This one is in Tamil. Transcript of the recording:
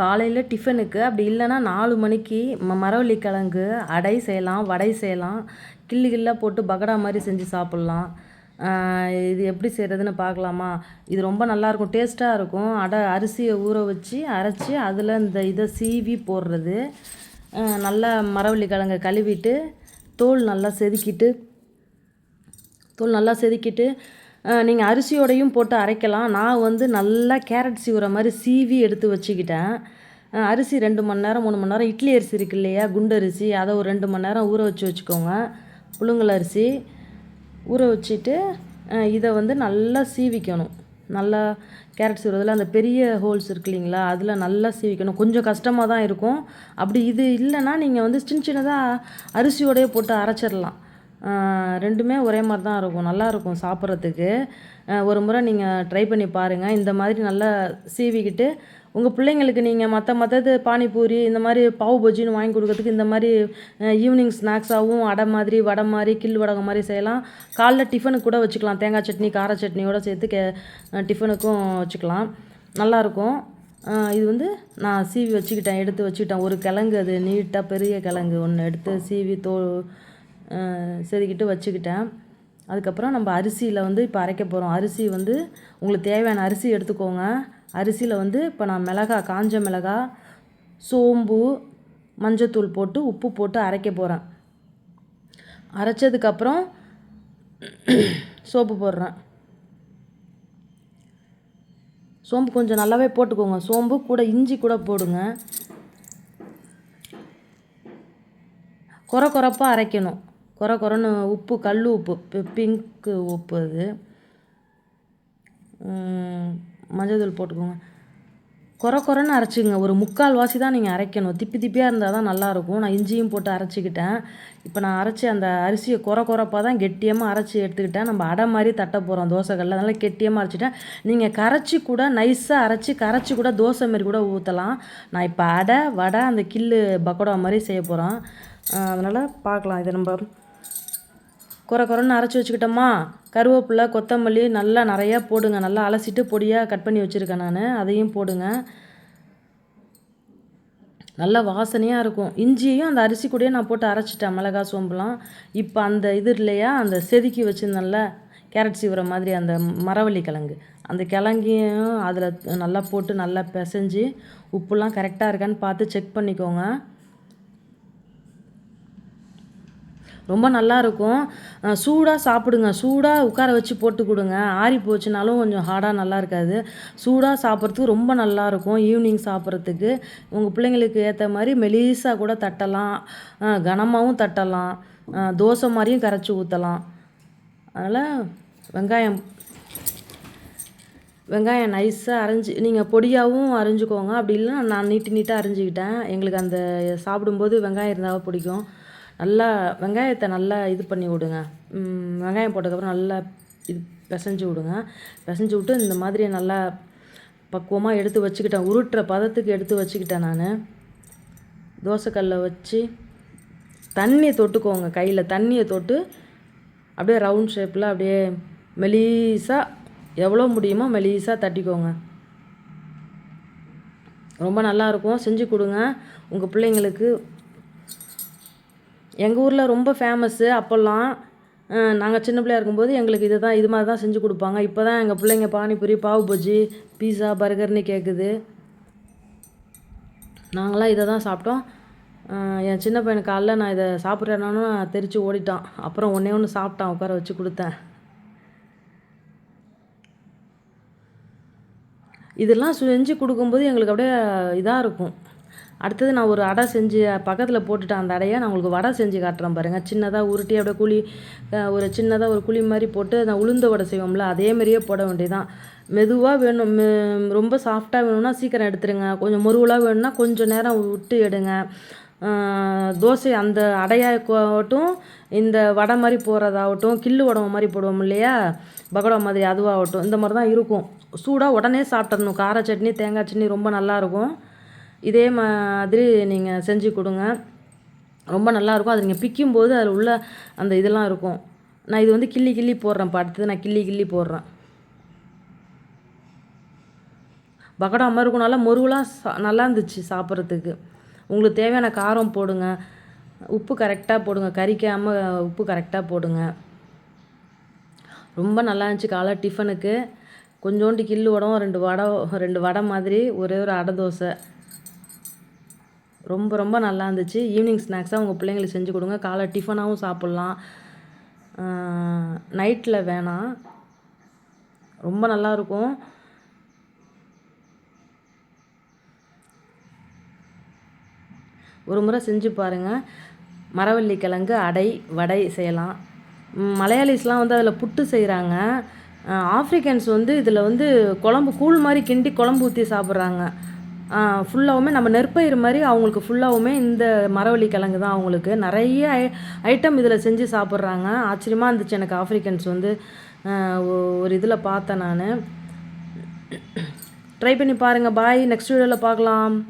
காலையில் டிஃபனுக்கு அப்படி இல்லைன்னா நாலு மணிக்கு ம மரவள்ளி கிழங்கு அடை செய்யலாம் வடை செய்யலாம் கிள்ளு கிள்ளாக போட்டு பகடா மாதிரி செஞ்சு சாப்பிட்லாம். இது எப்படி செய்கிறதுன்னு பார்க்கலாமா? இது ரொம்ப நல்லாயிருக்கும் டேஸ்ட்டாக இருக்கும். அடை அரிசியை ஊற வச்சு அரைச்சி அதில் இந்த இதை சீவி போடுறது. நல்லா மரவள்ளி கிழங்க கழுவிட்டு தோல் நல்லா செதுக்கிட்டு தோல் நல்லா செதுக்கிட்டு நீங்கள் அரிசியோடையும் போட்டு அரைக்கலாம். நான் வந்து நல்லா கேரட் சீவுற மாதிரி சீவி எடுத்து வச்சுக்கிட்டேன். அரிசி ரெண்டு மணி நேரம் மூணு மணி நேரம். இட்லி அரிசி இருக்கு இல்லையா? குண்டரிசி அதை ஒரு ரெண்டு மணி நேரம் ஊற வச்சு வச்சுக்கோங்க. புழுங்கல் அரிசி. ஊற வச்சுட்டு இதை வந்து நல்லா சீவிக்கணும். நல்லா கேரட் சீவுறதுல அந்த பெரிய ஹோல்ஸ் இருக்கு இல்லைங்களா? அதில் நல்லா சீவிக்கணும். கொஞ்சம் கஷ்டமாக தான் இருக்கும். அப்படி இது இல்லைன்னா நீங்கள் வந்து சின்ன சின்னதாக அரிசியோடையே போட்டு அரைச்சிடலாம். ரெண்டுமே ஒரே மாதிரி தான் இருக்கும். நல்லாயிருக்கும் சாப்பிட்றதுக்கு. ஒரு முறை நீங்கள் ட்ரை பண்ணி பாருங்கள் இந்த மாதிரி நல்லா சீவிக்கிட்டு உங்கள் பிள்ளைங்களுக்கு நீங்கள் மற்ற மற்றது பானிபூரி இந்த மாதிரி பாவு பஜ்ஜின்னு வாங்கி கொடுக்கறதுக்கு இந்த மாதிரி ஈவினிங் ஸ்நாக்ஸாகவும் அடை மாதிரி வடை மாதிரி கில் வடகம் மாதிரி செய்யலாம். காலைல டிஃபனுக்கு கூட வச்சுக்கலாம். தேங்காய் சட்னி கார சட்னியோடு சேர்த்து கே டிஃபனுக்கும் வச்சுக்கலாம். நல்லாயிருக்கும். இது வந்து நான் சீவி வச்சுக்கிட்டேன் எடுத்து வச்சுக்கிட்டேன். ஒரு கிழங்கு அது நீட்டாக பெரிய கிழங்கு ஒன்று எடுத்து சீவி தோ செதுக்கிட்டு வச்சுக்கிட்டேன். அதுக்கப்புறம் நம்ம அரிசியில் வந்து இப்போ அரைக்க போகிறோம் அரிசி வந்து உங்களுக்கு தேவையான அரிசி எடுத்துக்கோங்க. அரிசியில் வந்து இப்போ நான் மிளகா காஞ்ச மிளகா சோம்பு மஞ்சத்தூள் போட்டு உப்பு போட்டு அரைக்க போகிறேன் அரைச்சதுக்கப்புறம் சோப்பு போடுறேன். சோம்பு கொஞ்சம் நல்லாவே போட்டுக்கோங்க. சோம்பு கூட இஞ்சி கூட போடுங்க. குறை குறைப்பாக அரைக்கணும். குறை குறைன்னு உப்பு கல் உப்பு பிங்க்கு உப்பு அது. மஞ்சள் போட்டுக்கோங்க. குறை குறைன்னு அரைச்சிங்க. ஒரு முக்கால் வாசி தான் நீங்கள் அரைக்கணும். திப்பி திப்பியாக இருந்தால் தான் நல்லாயிருக்கும். நான் இஞ்சியும் போட்டு அரைச்சிக்கிட்டேன். இப்போ நான் அரைச்சி அந்த அரிசியை குறை குறைப்பாக தான் கெட்டியமாக அரைச்சி எடுத்துக்கிட்டேன். நம்ம அடை மாதிரி தட்ட போகிறோம் தோசைகளில். அதனால் கெட்டியமாக அரைச்சிட்டேன். நீங்கள் கரைச்சி கூட நைஸாக அரைச்சி கரைச்சி கூட தோசை மாரி கூட ஊற்றலாம் நான் இப்போ அடை வடை அந்த கில்லு பக்கோடா மாதிரி செய்ய போகிறோம் அதனால் பார்க்கலாம். இதை நம்ம குறை குறைன்னு அரைச்சி வச்சுக்கிட்டோமா? கருவேப்பிலை கொத்தமல்லி நல்லா நிறையா போடுங்க. நல்லா அலசிட்டு பொடியாக கட் பண்ணி வச்சுருக்கேன் நான். அதையும் போடுங்க. நல்லா வாசனையாக இருக்கும். இஞ்சியையும் அந்த அரிசி கூடயே நான் போட்டு அரைச்சிட்டேன். மிளகா சோம்புலாம். இப்போ அந்த இது இல்லையா? அந்த செதுக்கி வச்சுருந்தேன்ல கேரட் சீவுற மாதிரி அந்த மரவள்ளி கிழங்கு. அந்த கிழங்கையும் அதில் நல்லா போட்டு நல்லா பிசைஞ்சு உப்புலாம் கரெக்டாக இருக்கான்னு பார்த்து செக் பண்ணிக்கோங்க. ரொம்ப நல்லாயிருக்கும். சூடாக சாப்பிடுங்க. சூடாக உட்கார வச்சு போட்டு கொடுங்க. ஆறி போச்சுனாலும் கொஞ்சம் ஹார்டாக நல்லா இருக்காது சூடாக சாப்பிட்றதுக்கு ரொம்ப நல்லாயிருக்கும். ஈவினிங் சாப்பிட்றதுக்கு. உங்கள் பிள்ளைங்களுக்கு ஏற்ற மாதிரி மெலிசாக கூட தட்டலாம். கனமாகவும் தட்டலாம். தோசை மாதிரியும் கரைச்சி ஊற்றலாம் அதனால் வெங்காயம் வெங்காயம் நைஸாக அரைஞ்சி நீங்கள் பொடியாகவும் அரைஞ்சிக்கோங்க. அப்படி இல்லைன்னா நான் நீட்டு நீட்டாக அரைஞ்சிக்கிட்டேன். எங்களுக்கு அந்த சாப்பிடும்போது வெங்காயம் இருந்தால் பிடிக்கும். நல்லா வெங்காயத்தை நல்லா இது பண்ணி விடுங்க. வெங்காயம் போட்டதுக்கப்புறம் நல்லா இது பிசைஞ்சு விடுங்க. பிசைஞ்சு விட்டு இந்த மாதிரி நல்லா பக்குவமாக எடுத்து வச்சுக்கிட்டேன். உருட்டுற பதத்துக்கு எடுத்து வச்சுக்கிட்டேன் நான். தோசைக்கல்லை வச்சு தண்ணியை தொட்டுக்கோங்க கையில். தண்ணியை தொட்டு அப்படியே ரவுண்ட் ஷேப்பில் அப்படியே மெலீஸாக எவ்வளோ முடியுமோ மெலீஸாக தட்டிக்கோங்க. ரொம்ப நல்லாயிருக்கும் செஞ்சு கொடுங்க. உங்கள் பிள்ளைங்களுக்கு எங்கள் ஊரில் ரொம்ப ஃபேமஸ்ஸு அப்போல்லாம் நாங்கள் சின்ன பிள்ளையா இருக்கும்போது எங்களுக்கு இது தான் இது மாதிரி தான் செஞ்சு கொடுப்பாங்க. இப்போ தான் எங்கள் பிள்ளைங்க பானிபூரி பாவு பஜ்ஜி பீஸா பர்கர்னு கேட்குது நாங்களாம் இதை தான் சாப்பிட்டோம். என் சின்ன பையனுக்கு காலைல நான் இதை சாப்பிட்றேனானு தெரித்து ஓடிட்டான். அப்புறம் ஒன்றே ஒன்று சாப்பிட்டான் உட்கார வச்சு கொடுத்தேன். இதெல்லாம் செஞ்சு கொடுக்கும்போது எங்களுக்கு அப்படியே இதாக இருக்கும். அடுத்தது நான் ஒரு அடை செஞ்சு பக்கத்தில் போட்டுட்டேன் அந்த அடையை நான் உங்களுக்கு வடை செஞ்சு காட்டுறேன் பாருங்கள் சின்னதாக உருட்டி அப்படியே குழி ஒரு சின்னதாக ஒரு குழி மாதிரி போட்டு நான் உளுந்த வடை செய்வோம்ல அதே மாதிரியே போட வேண்டியதான் மெதுவாக வேணும் ரொம்ப சாஃப்டாக வேணும்னா சீக்கிரம் எடுத்துருங்க. கொஞ்சம் முருவலாக வேணும்னா கொஞ்சம் நேரம் விட்டு எடுங்க. தோசை அந்த அடையாகட்டும் இந்த வடை மாதிரி போடுறதாகட்டும் கில்லு உடம்பு மாதிரி போடுவோம் இல்லையா? பகோடா மாதிரி அதுவாகட்டும். இந்த மாதிரி தான் இருக்கும். சூடாக உடனே சாப்பிட்றணும் கார சட்னி தேங்காய் சட்னி ரொம்ப நல்லாயிருக்கும் இதே மாதிரி நீங்கள் செஞ்சு கொடுங்க. ரொம்ப நல்லாயிருக்கும் அது நீங்கள் பிக்கும்போது அதில் உள்ள அந்த இதெல்லாம் இருக்கும். நான் இது வந்து கிள்ளி கிள்ளி போடுறேன் அடுத்தது நான் கிள்ளி கிள்ளி போடுறேன். பக்கோடா மாதிரி இருக்கும். நல்லா முருகலாம் சா நல்லா இருந்துச்சு சாப்பிட்றதுக்கு. உங்களுக்கு தேவையான காரம் போடுங்க. உப்பு கரெக்டாக போடுங்க. கறிக்காமல் உப்பு கரெக்டாக போடுங்க. ரொம்ப நல்லா இருந்துச்சு காலை டிஃபனுக்கு கொஞ்சோண்டு கில்லு வடம் ரெண்டு வடை ரெண்டு வடை மாதிரி ஒரே ஒரு அடை தோசை. ரொம்ப ரொம்ப நல்லா இருந்துச்சு. ஈவினிங் ஸ்நாக்ஸாக உங்கள் பிள்ளைங்களுக்கு செஞ்சு கொடுங்க. காலை டிஃபனாகவும் சாப்பிட்லாம். நைட்டில் வேணாம் ரொம்ப நல்லா இருக்கும். ஒரு முறை செஞ்சு பாருங்கள் மரவள்ளி கிழங்கு அடை வடை செய்யலாம். மலையாளிஸ்லாம் வந்து அதில் புட்டு செய்கிறாங்க ஆஃப்ரிக்கன்ஸ் வந்து இதில் வந்து குழம்பு கூழ் மாதிரி கிண்டி குழம்பு ஊற்றி சாப்பிட்றாங்க. ஃபுல்லாகவுமே நம்ம நெற்பயிர் மாதிரி அவங்களுக்கு ஃபுல்லாகவுமே இந்த மரவள்ளி கிழங்கு தான் அவங்களுக்கு. நிறைய ஐ ஐட்டம் இதில் செஞ்சு சாப்பிட்றாங்க. ஆச்சரியமாக இருந்துச்சு எனக்கு ஆஃப்ரிக்கன்ஸ் வந்து. ஒரு இதில் பார்த்தேன் நான். ட்ரை பண்ணி பாருங்கள் பாய் நெக்ஸ்ட் வீடியோவில் பார்க்கலாம்.